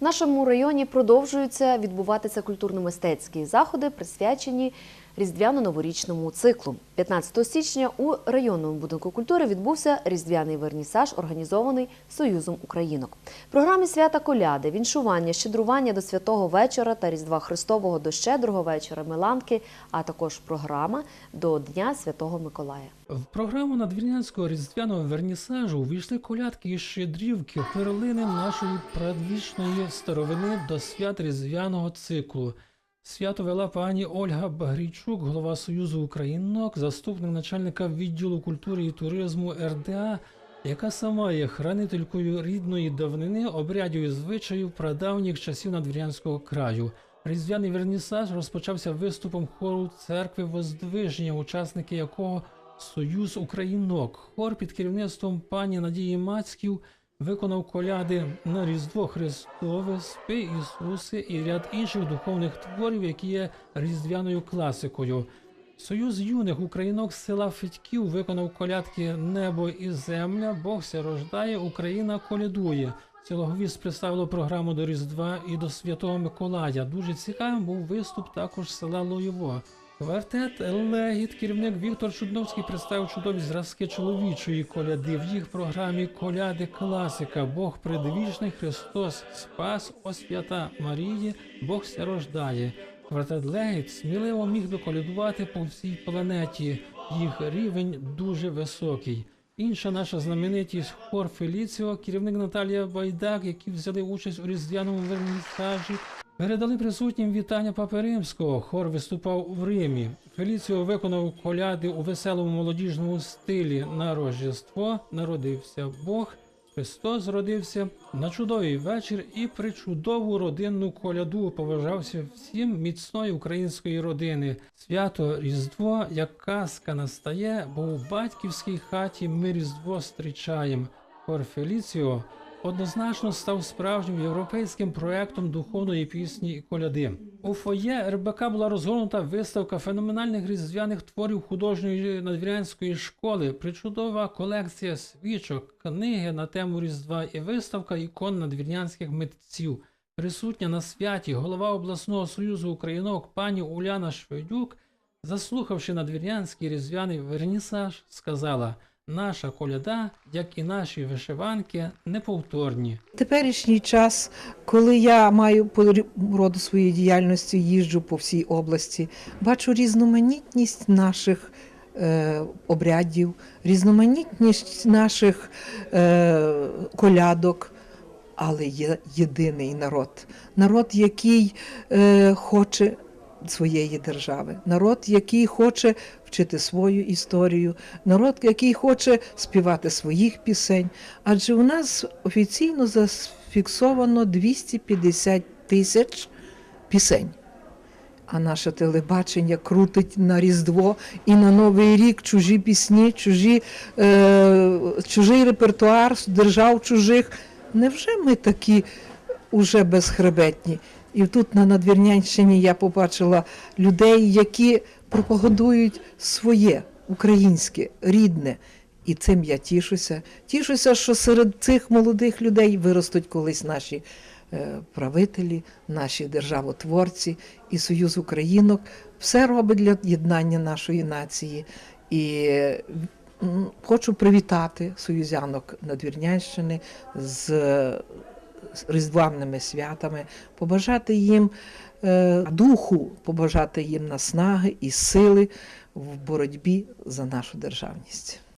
В нашому районі продовжуються відбуватися культурно-мистецькі заходи, присвячені різдвяно-новорічному циклу. 15 січня у районному будинку культури відбувся різдвяний вернісаж, організований Союзом Українок. В програмі свята коляди, віншування, щедрування до святого вечора та Різдва Христового до щедрого вечора, Меланки, а також програма до Дня Святого Миколая. В програму надвірнянського різдвяного вернісажу увійшли колядки і щедрівки, перлини нашої предвічної старовини до свят різдвяного циклу. Свято вела пані Ольга Багрійчук, голова Союзу Українок, заступник начальника відділу культури і туризму РДА, яка сама є хранителькою рідної давнини обрядів і звичаїв прадавніх часів надвірянського краю. Різдвяний вернісаж розпочався виступом хору церкви Воздвиження, учасники якого Союз Українок. Хор під керівництвом пані Надії Мацьків виконав коляди на Різдво Христове, Спи Ісуси і ряд інших духовних творів, які є різдвяною класикою. Союз юних українок села Федьків виконав колядки Небо і земля, Бог ся рождає, Україна колядує. Селоговіс представило програму до Різдва і до Святого Миколая. Дуже цікавим був виступ також села Лоєво. Квартет Легіт, керівник Віктор Чудновський представив чудові зразки чоловічої коляди. В їх програмі коляди класика Бог предвічний Христос Спас, Освята Марії, Бог ся рождає. Квартет Легіт сміливо міг би колядувати по всій планеті. Їх рівень дуже високий. Інша наша знаменитість хор Феліціо, керівник Наталія Байдак, які взяли участь у різдвяному вернісажі, передали присутнім вітання Папи Римського. Хор виступав в Римі. Феліціо виконав коляди у веселому молодіжному стилі на Рождество. Народився Бог. Христос родився на чудовий вечір і при чудову родинну коляду поважався всім міцної української родини. Свято Різдво, як казка настає, бо у батьківській хаті ми Різдво зустрічаємо. Хор Феліціо однозначно став справжнім європейським проектом духовної пісні і коляди. У фоє РБК була розгорнута виставка феноменальних різдвяних творів художньої надвірянської школи, причудова колекція свічок, книги на тему Різдва і виставка ікон надвірнянських митців. Присутня на святі голова обласного союзу українок пані Уляна Шведюк, заслухавши надвірнянський різдвяний вернісаж, сказала. Наша коляда, як і наші вишиванки, неповторні. Теперішній час, коли я маю по роду своєї діяльності, їжджу по всій області, бачу різноманітність наших е, обрядів, різноманітність наших е, колядок, але є єдиний народ. Народ, який е, хоче своєї держави, народ, який хоче вчити свою історію, народ, який хоче співати своїх пісень. Адже у нас офіційно зафіксовано 250 тисяч пісень. А наше телебачення крутить на Різдво і на Новий рік чужі пісні, чужі, е, чужий репертуар держав чужих. Невже ми такі уже безхребетні? І тут на Надвірнянщині я побачила людей, які пропагандують своє українське, рідне. І цим я тішуся. Тішуся, що серед цих молодих людей виростуть колись наші е, правителі, наші державотворці і Союз Українок. Все робить для єднання нашої нації. І хочу привітати союзянок Надвірнянщини з з святами, побажати їм е, духу, побажати їм наснаги і сили в боротьбі за нашу державність.